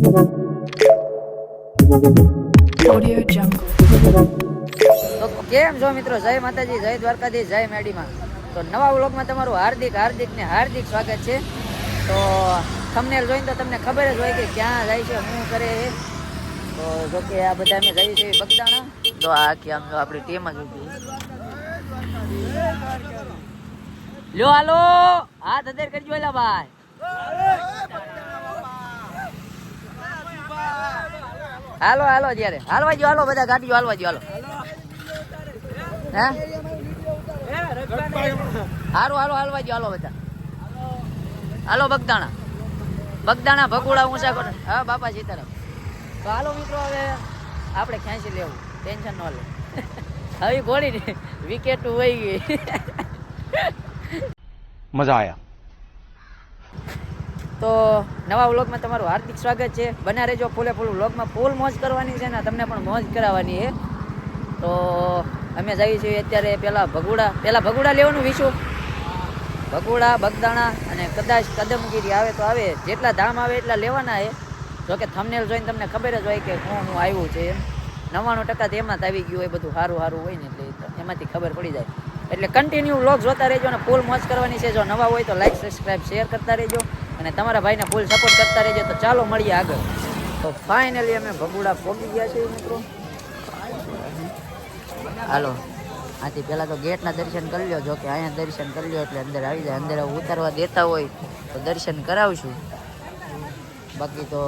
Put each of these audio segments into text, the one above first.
તો કેમ છો મિત્રો? જય માતાજી, જય દ્વારકાધીશ, જય મેડીમાં. તો નવા વ્લોગમાં તમારું હાર્દિક હાર્દિક ને હાર્દિક સ્વાગત છે. તો થંબનેલ જોઈને તો તમને ખબર જ હોય કે ક્યાં જાય છે શું કરે તો જો કે આ બધા અમે જઈએ છીએ બગદાણા. તો આ આખી આમ આપણી ટીમ જ ઊભી. લ્યો હાલો! હાથ અધેર કરજો એલા ભાઈ. હાલો હાલો જ્યારે હાલવા જો હાલો, બધા ગાડીઓ હાલવા જો હાલો. હે? હારું હાલો હાલવા જો હાલો બધા. હાલો, બગદાણા. બગદાણા, ભગોડા, ઊંચા કરો હા, બાપા સીતારામ તો હાલો મિત્રો, હવે આપણે ખેંચી લેવું. ટેન્શન ન લે. હવે ઘોડી વિકેટ વહી ગઈ. મજા આયા. તો નવા વ્લોગમાં તમારું હાર્દિક સ્વાગત છે. બના રહેજો ફૂલે ફૂલ વ્લોગમાં. ફૂલ મોજ કરવાની છે ને તમને પણ મોજ કરાવવાની છે. તો અમે જઈએ છીએ અત્યારે પેલા ભગુડા પેલા ભગુડા લેવાનું વિશું. ભગુડા, બગદાણા અને કદાચ કદમગીરી આવે તો આવે. જેટલા ધામ આવે એટલા લેવાના છે. જોકે થમનેલ જોઈને તમને ખબર જ હોય કે કોણ હું આવ્યું છે એમ. નવ્વાણું ટકા તેમાં જ આવી ગયું હોય, બધું સારું સારું હોય ને એટલે એમાંથી ખબર પડી જાય. એટલે કન્ટિન્યુ વ્લોગ જોતા રહેજો અને ફૂલ મોજ કરવાની છે. જો નવા હોય તો લાઈક સબસ્ક્રાઈબ શેર કરતા રહેજો. અને તમારા ભાઈને ફૂલ સપોર્ટ કરતા રહેજો તો ચાલો મળીએ આગળ. તો ફાઇનલી અમે ભગુડા પોગી ગયા છીએ મિત્રો. હાલો. આથી પહેલાં તો ગેટના દર્શન કરી લ્યો. જો કે અહીંયા દર્શન કરી લ્યો એટલે અંદર આવી જાય. અંદર ઉતારવા દેતા હોય તો દર્શન કરાવશું. બાકી તો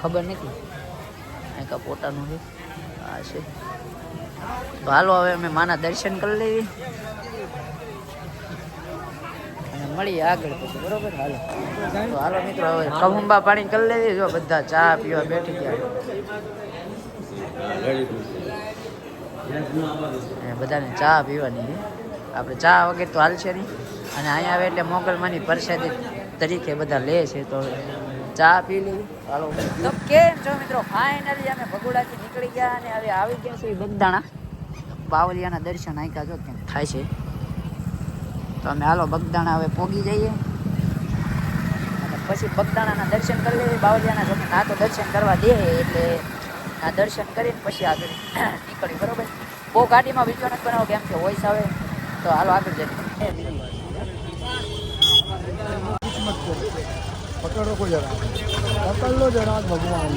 ખબર નથી. અહીં કાં પોતાનું છે? આ છે. તો હાલો, હવે અમે માના દર્શન કરી લેવી અને મળીએ આગળ પછી, બરોબર? હાલો. હાલો મિત્રો, હવે કમુંબા પાણી કરી લેવી જો બધા ચા પીવા બેઠી ગયા. બધાને ચા પીવાની આપણે ચા વગર તો હાલશે નહીં. અને અહીંયા આવે એટલે મોગલમાની પરસાદી તરીકે બધા લે છે, તો ચા પી લેવી હાલો. તો કેમ છો મિત્રો? ફાઇનલી અમે ભગોડાથી નીકળી ગયા અને હવે આવી ગયા છે બગદાણા બાવલિયાના દર્શન આંકા જો કેમ થાય છે. તો અમે હાલો બગદાણા હવે પોગી જઈએ. અને પછી બગદાણાના દર્શન કરી લઈએ. બાવલિયાના જો ના તો દર્શન કરવા દે એટલે આ દર્શન કરીને પછી આગળ નીકળી બરોબર? બહુ ગાડીમાં વીડિયો નથી બનાવો, કેમ કે વોઇસ આવે. તો હાલો આગળ જઈએ. પકડો કો જરા. પકડ લો જરા ભગવાન.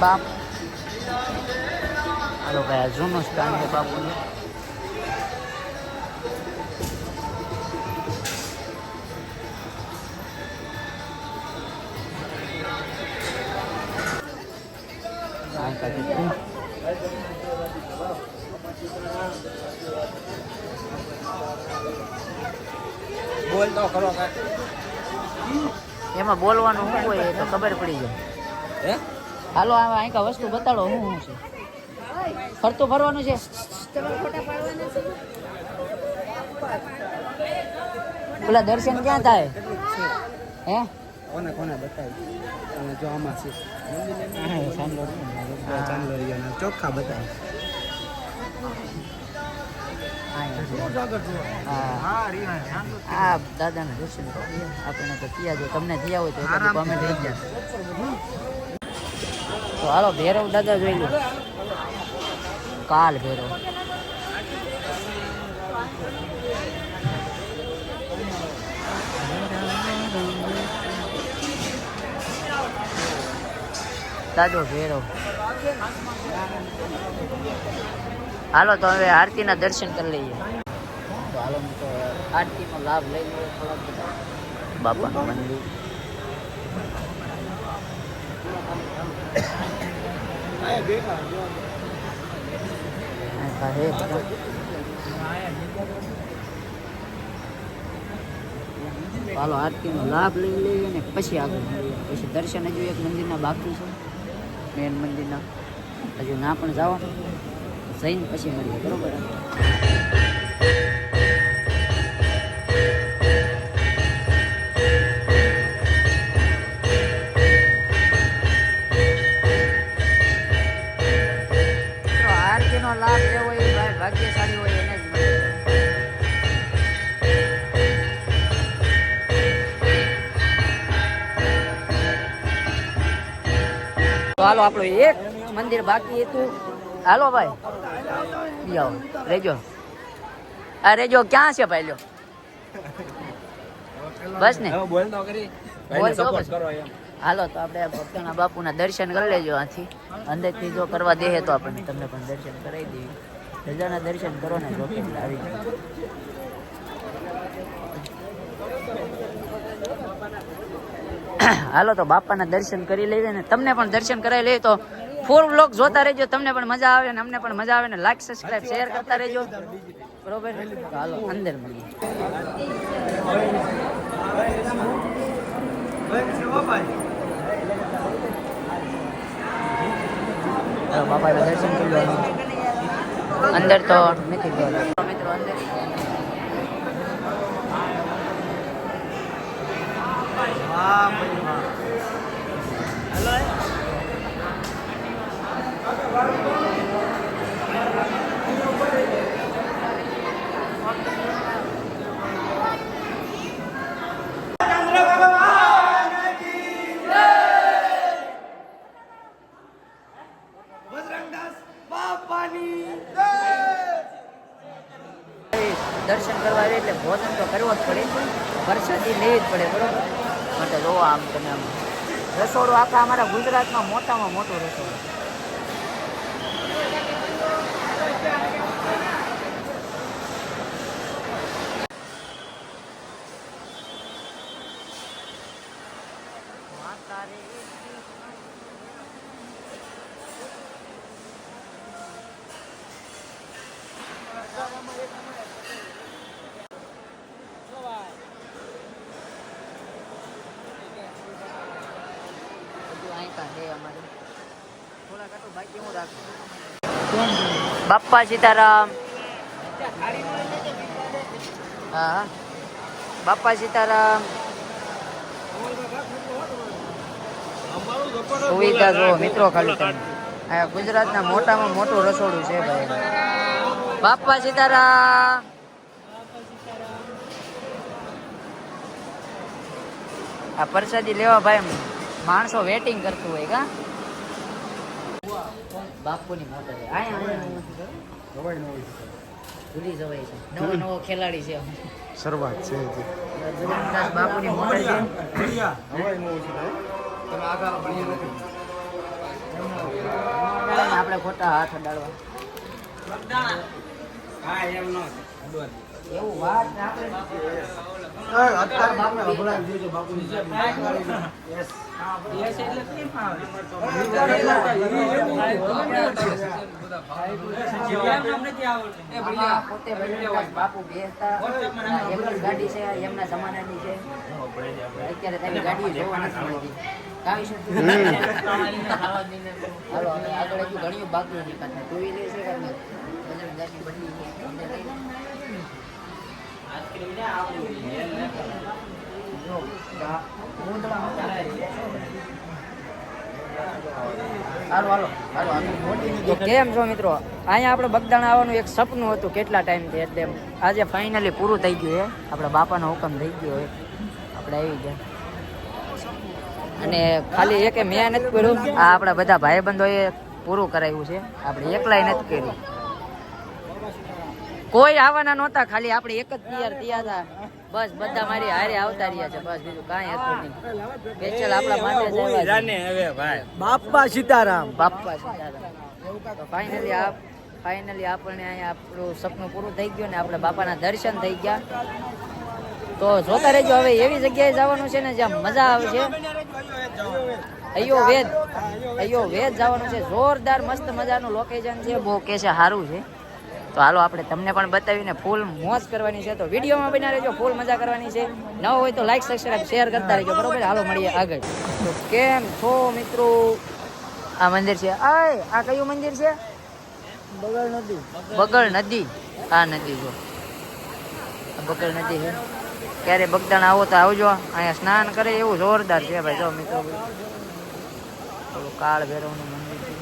બાપ. હાલો ભાઈ જૂનું સ્ટાન્ડ છે બાપુનું. બોલ તો ખરો. એમાં બોલવાનું શું હોય એ તો ખબર પડી જાય. હે? હાલો આ અહીં કા વસ્તુ બતાડો હું શું છે? ફરતું ફરવાનું છે? પેલા દર્શન ક્યાં થાય? હે? કોને કોને બતાવી તમે જો આમાં છે. ચોખ્ખા બતાવી આ દાદાના દર્શન આપણે તો થયા જો તમને થયા હોય તો કોમેન્ટ થઈ જશે તો હાલો ભેરવ દાદા જોઈ લો કાલ ભેરવ દાદો ભૈરવ હાલો તો હવે આરતીના દર્શન કરી લઈએ. આરતીનો લાભ લઈ બધા. બાપાનું મંદિર. બધા. આરતીનો લાભ લઈ લઈએ ને પછી આગળ પછી દર્શન હજુ એક મંદિરના બાકી છે. મેન મંદિરના. હજુ ના પણ જવાનું. જઈને પછી મળીએ બરાબર જેનો લાભ લેવો એ ભાગ્યશાળી હોય એને જ તો હાલો, આપણું એક મંદિર બાકી હતું. હાલો ભાઈ. ઈ રેજો. આ રેજો ક્યાં છે ભાઈ લ્યો? બસ ને? બોલ તો કરી બોલ સપોર્ટ કરો એમ. હાલો તો આપણે ભક્તના બાપુના દર્શન કરી લેજો આથી. અંદરથી જો કરવા દે તો આપણને તમને પણ દર્શન કરાવી દઈએ. રજાના દર્શન કરો ને જો આવી જાય. હાલો તો બાપાના દર્શન કરી લઈએ ને. તમને પણ દર્શન કરાવી લઈએ તો ફૂલ બ્લોગ જોતા રહેજો તમને પણ મજા આવે ને અમને પણ મજા આવે ને લાઈક સબસ્ક્રાઇબ શેર કરતા રહેજો. બરોબર? હાલો અંદર મળીએ. બાપાના દર્શન કરી લેવાનું અંદર તો નથી ગયો. મિત્રો અંદર. દર્શન કરવા આવે એટલે ભોજન કરવો જ પ્રસાદી લેવી જ પડે, બરોબર? માટે જોવો આમ તમે આમ. રસોડું આખા અમારા ગુજરાતમાં મોટામાં મોટું રસોડું બધું અહીં કાં છે અમારે થોડા કાંટો બાકી હું રાખું બાપ્પા સીતારામ. હા. બાપા સીતારામ. સુવિધા જો મિત્રો ખાલી તમે. ગુજરાતના મોટામાં મોટું રસોડું છે ભાઈ. બાપ્પા સીતારામ. આ પ્રસાદી લેવા ભાઈ માણસો વેટિંગ કરતું હોય કા? બાપુની મોટર છે. આયા ભૂલી જવાય છે. નવો નવો ખેલાડી છે શરૂઆત છે. જગન્નાથ બાપુની મોટર છે. આપણે ખોટા હાથ અડાડવા. એવું વાત આપણે? અત્યારે બાપને હંભળાવી દેજો બાપુની આમાં પોતે જગન્નાથ બાપુ બેસતા એમની ગાડી છે એમના જમાનાની છે અત્યારે તારી ગાડી જોવા નથી હાલો હવે આગળ હજુ ઘણી બાકી નથી કાંઈ ટુ વ્હીલર છે કાંઈ બજાર છે અંદર લઈને. જો, આ ગોંધળા હતા. હાલો હાલો હાલો કેમ છો મિત્રો? અહીંયા આપણે બગદાણા આવવાનું એક સપનું હતું કેટલા ટાઈમથી એટલે આજે ફાઇનલી પૂરું થઈ ગયું છે આપણા બાપાનો હુકમ થઈ ગયો હોય આપણે આવી ગયા. અને ખાલી એકે મેં નથી કર્યું. આ આપણા બધા ભાઈબંધોએ પૂરું કરાવ્યું છે. આપણે એકલાય નથી કર્યું. કોઈ આવવાના નહોતા ખાલી આપણે એક જ તૈયાર થયા હતા. બસ બધા મારી હારે આવતા રહ્યા છે બસ બીજું કાંઈ હતું નહીં. સ્પેશિયલ આપણા માટે આવ્યા છે. બાપા સીતારામ. બાપ્પા સીતારામ. ફાઇનલી આપ ફાઇનલી આપણને અહીંયા આપણું સપનું પૂરું થઈ ગયું ને આપણે બાપાના દર્શન થઈ ગયા. તો જોતા રહેજો હવે એવી જગ્યાએ જવાનું છે ને જ્યાં મજા આવે છે અયો વેદ અયો વેદ જવાનું છે. જોરદાર મસ્ત મજાનું લોકેશન છે. બહુ કે છે સારું છે. તો હાલો આપણે તમને પણ બતાવીને ફૂલ મોજ કરવાની છે. તો વિડીયોમાં બના રહેજો ફૂલ મજા કરવાની છે. ન હોય તો લાઈક સબસ્ક્રાઈબ શેર કરતા રહેજો. બરોબર? હાલો મળીએ આગળ. તો કેમ છો મિત્રો? આ મંદિર છે. આય આ કયું મંદિર છે? બગળ નદી. બગળ નદી. આ નદી જો. બગળ નદી છે. ક્યારે બગદાણ આવો તો આવજો. અહીંયા સ્નાન કરે એવું જોરદાર છે ભાઈ. જો મિત્રો. કાળ ભૈરવનું મંદિર છે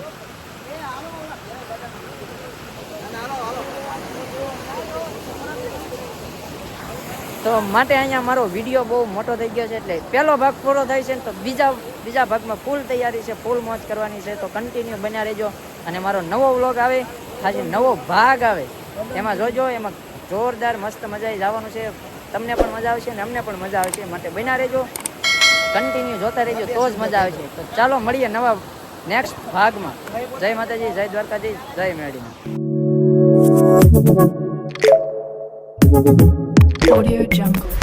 તો માટે અહીંયા મારો વીડિયો બહુ મોટો થઈ ગયો છે એટલે પહેલો ભાગ પૂરો થાય છે તો બીજા બીજા ભાગમાં ફૂલ તૈયારી છે ફૂલ મોજ કરવાની છે. તો કન્ટિન્યુ બન્યા રહેજો અને મારો નવો વ્લોગ આવે ખાલી નવો ભાગ આવે. એમાં જોજો, એમાં જોરદાર મસ્ત મજા જવાનું છે. તમને પણ મજા આવશે અને અમને પણ મજા આવશે. માટે બન્યા રહેજો. કન્ટિન્યુ જોતા રહેજો, તો જ મજા આવશે. તો ચાલો મળીએ નવા નેક્સ્ટ ભાગમાં. જય માતાજી, જય દ્વારકાજી જય મેળીમાં. Audio Jungle.